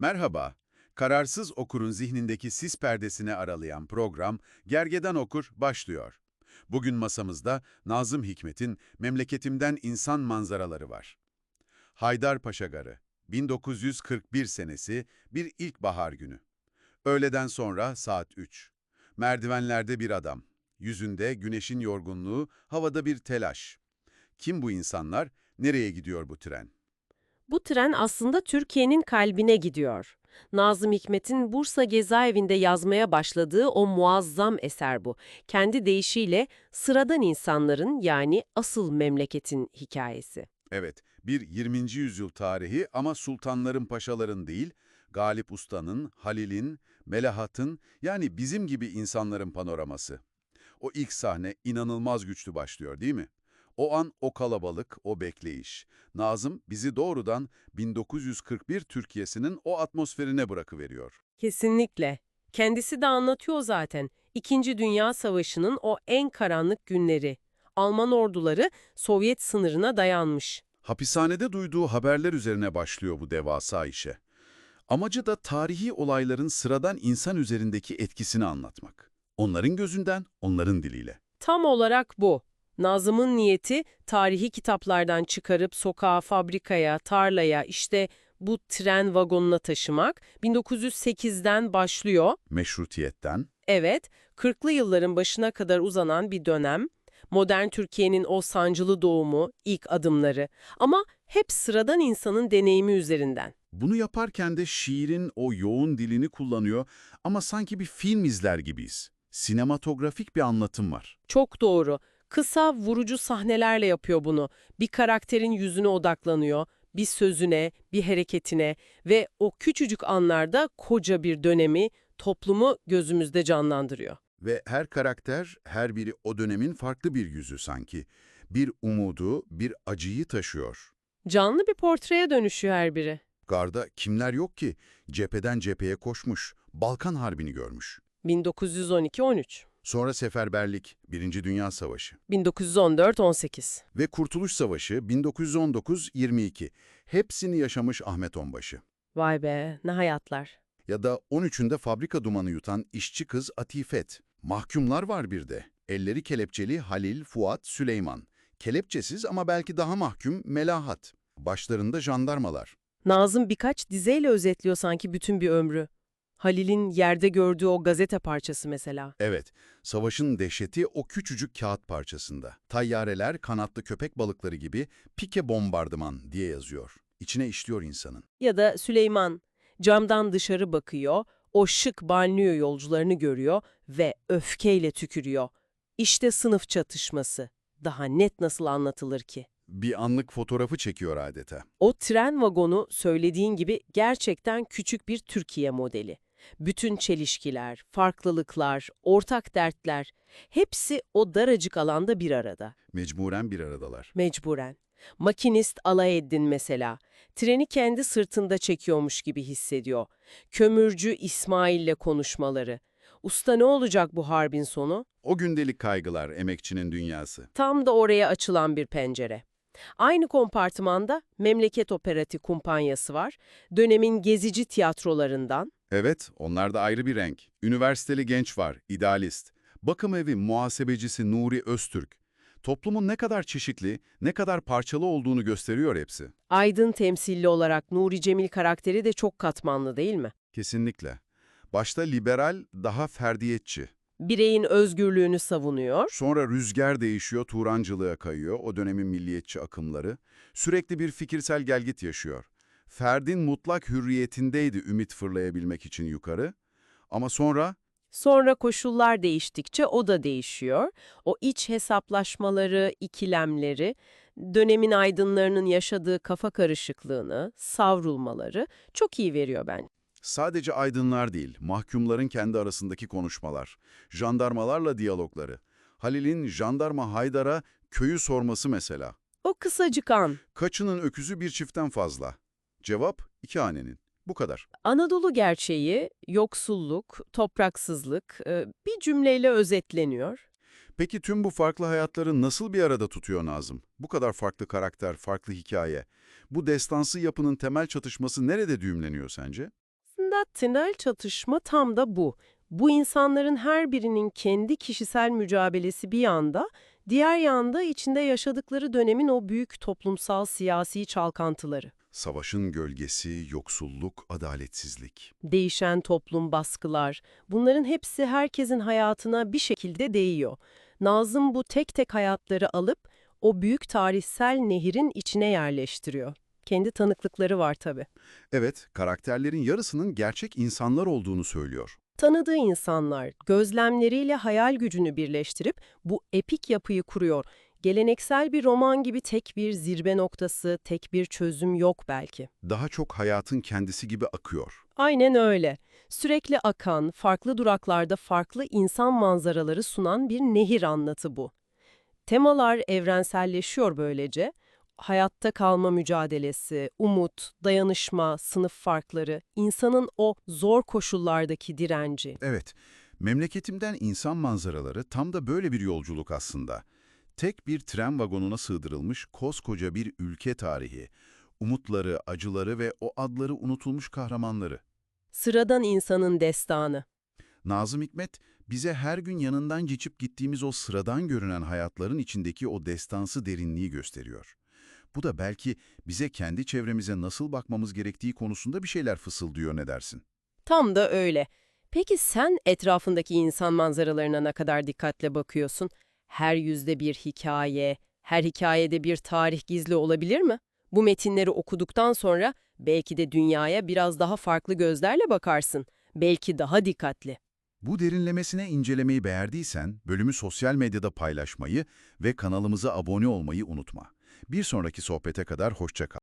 Merhaba. Kararsız okurun zihnindeki sis perdesini aralayan program Gergedan Okur başlıyor. Bugün masamızda Nazım Hikmet'in Memleketimden İnsan Manzaraları var. Haydarpaşa Garı, 1941 senesi bir ilkbahar günü. Öğleden sonra saat 3. Merdivenlerde bir adam. Yüzünde güneşin yorgunluğu, havada bir telaş. Kim bu insanlar? Nereye gidiyor bu tren? Bu tren aslında Türkiye'nin kalbine gidiyor. Nazım Hikmet'in Bursa Cezaevinde yazmaya başladığı o muazzam eser bu. Kendi deyişiyle sıradan insanların yani asıl memleketin hikayesi. Evet, bir 20. yüzyıl tarihi ama sultanların paşaların değil, Galip Usta'nın, Halil'in, Melahat'ın yani bizim gibi insanların panoraması. O ilk sahne inanılmaz güçlü başlıyor değil mi? O an o kalabalık, o bekleyiş. Nazım bizi doğrudan 1941 Türkiye'sinin o atmosferine bırakıveriyor. Kesinlikle. Kendisi de anlatıyor zaten. İkinci Dünya Savaşı'nın o en karanlık günleri. Alman orduları Sovyet sınırına dayanmış. Hapishanede duyduğu haberler üzerine başlıyor bu devasa işe. Amacı da tarihi olayların sıradan insan üzerindeki etkisini anlatmak. Onların gözünden, onların diliyle. Tam olarak bu. Nazım'ın niyeti tarihi kitaplardan çıkarıp sokağa, fabrikaya, tarlaya, işte bu tren vagonuna taşımak 1908'den başlıyor. Meşrutiyetten, Evet, 40'lı yılların başına kadar uzanan bir dönem. Modern Türkiye'nin o sancılı doğumu, ilk adımları ama hep sıradan insanın deneyimi üzerinden. Bunu yaparken de şiirin o yoğun dilini kullanıyor ama sanki bir film izler gibiyiz. Sinematografik bir anlatım var. Çok doğru. Kısa, vurucu sahnelerle yapıyor bunu. Bir karakterin yüzüne odaklanıyor, bir sözüne, bir hareketine ve o küçücük anlarda koca bir dönemi, toplumu gözümüzde canlandırıyor. Ve her karakter, her biri o dönemin farklı bir yüzü sanki. Bir umudu, bir acıyı taşıyor. Canlı bir portreye dönüşüyor her biri. Garda kimler yok ki? Cepheden cepheye koşmuş, Balkan Harbi'ni görmüş. 1912-13, Sonra Seferberlik, Birinci Dünya Savaşı 1914-18. ve Kurtuluş Savaşı 1919-22. Hepsini yaşamış Ahmet Onbaşı. Vay be, ne hayatlar. Ya da 13'ünde fabrika dumanı yutan işçi kız Atifet. Mahkumlar var bir de. Elleri kelepçeli Halil, Fuat, Süleyman. Kelepçesiz ama belki daha mahkum Melahat. Başlarında jandarmalar. Nazım birkaç dizeyle özetliyor sanki bütün bir ömrü. Halil'in yerde gördüğü o gazete parçası mesela. Evet, savaşın dehşeti o küçücük kağıt parçasında. Tayyareler, kanatlı köpek balıkları gibi pike bombardıman diye yazıyor. İçine işliyor insanın. Ya da Süleyman camdan dışarı bakıyor, o şık banliyö yolcularını görüyor ve öfkeyle tükürüyor. İşte sınıf çatışması. Daha net nasıl anlatılır ki? Bir anlık fotoğrafı çekiyor adeta. O tren vagonu söylediğin gibi gerçekten küçük bir Türkiye modeli. Bütün çelişkiler, farklılıklar, ortak dertler hepsi o daracık alanda bir arada. Mecburen bir aradalar. Mecburen. Makinist Alaeddin mesela. Treni kendi sırtında çekiyormuş gibi hissediyor. Kömürcü İsmail'le konuşmaları. Usta ne olacak bu harbin sonu? O gündelik kaygılar emekçinin dünyası. Tam da oraya açılan bir pencere. Aynı kompartımanda Memleket Operati Kumpanyası var. Dönemin gezici tiyatrolarından. Evet, onlar da ayrı bir renk. Üniversiteli genç var, idealist. Bakım evi muhasebecisi Nuri Öztürk. Toplumun ne kadar çeşitli, ne kadar parçalı olduğunu gösteriyor hepsi. Aydın temsilli olarak Nuri Cemil karakteri de çok katmanlı değil mi? Kesinlikle. Başta liberal, daha ferdiyetçi. Bireyin özgürlüğünü savunuyor. Sonra rüzgar değişiyor, Turancılığa kayıyor, o dönemin milliyetçi akımları. Sürekli bir fikirsel gelgit yaşıyor. Ferdin mutlak hürriyetindeydi ümit fırlayabilmek için yukarı. Ama sonra Sonra koşullar değiştikçe o da değişiyor. O iç hesaplaşmaları, ikilemleri, dönemin aydınlarının yaşadığı kafa karışıklığını, savrulmaları çok iyi veriyor ben. sadece aydınlar değil, mahkumların kendi arasındaki konuşmalar, jandarmalarla diyalogları. Halil'in jandarma Haydar'a köyü sorması mesela. O kısacık an, Kaçının öküzü bir çiftten fazla? Cevap iki hanenin. Bu kadar. Anadolu gerçeği, yoksulluk, topraksızlık e, bir cümleyle özetleniyor. Peki tüm bu farklı hayatları nasıl bir arada tutuyor Nazım? Bu kadar farklı karakter, farklı hikaye. Bu destansı yapının temel çatışması nerede düğümleniyor sence? Aslında tünel çatışma tam da bu. Bu insanların her birinin kendi kişisel mücadelesi bir yanda, diğer yanda içinde yaşadıkları dönemin o büyük toplumsal siyasi çalkantıları. Savaşın gölgesi, yoksulluk, adaletsizlik. Değişen toplum baskılar, bunların hepsi herkesin hayatına bir şekilde değiyor. Nazım bu tek tek hayatları alıp o büyük tarihsel nehirin içine yerleştiriyor. Kendi tanıklıkları var tabii. Evet, karakterlerin yarısının gerçek insanlar olduğunu söylüyor. Tanıdığı insanlar gözlemleriyle hayal gücünü birleştirip bu epik yapıyı kuruyor. Geleneksel bir roman gibi tek bir zirve noktası, tek bir çözüm yok belki. Daha çok hayatın kendisi gibi akıyor. Aynen öyle. Sürekli akan, farklı duraklarda farklı insan manzaraları sunan bir nehir anlatı bu. Temalar evrenselleşiyor böylece. Hayatta kalma mücadelesi, umut, dayanışma, sınıf farkları, insanın o zor koşullardaki direnci. Evet, memleketimden insan manzaraları tam da böyle bir yolculuk aslında. Tek bir tren vagonuna sığdırılmış koskoca bir ülke tarihi. Umutları, acıları ve o adları unutulmuş kahramanları. Sıradan insanın destanı. Nazım Hikmet, bize her gün yanından geçip gittiğimiz o sıradan görünen hayatların içindeki o destansı derinliği gösteriyor. Bu da belki bize kendi çevremize nasıl bakmamız gerektiği konusunda bir şeyler fısıldıyor ne dersin? Tam da öyle. Peki sen etrafındaki insan manzaralarına ne kadar dikkatle bakıyorsun? Her yüzde bir hikaye, her hikayede bir tarih gizli olabilir mi? Bu metinleri okuduktan sonra belki de dünyaya biraz daha farklı gözlerle bakarsın. Belki daha dikkatli. Bu derinlemesine incelemeyi beğendiysen bölümü sosyal medyada paylaşmayı ve kanalımıza abone olmayı unutma. Bir sonraki sohbete kadar hoşça kal.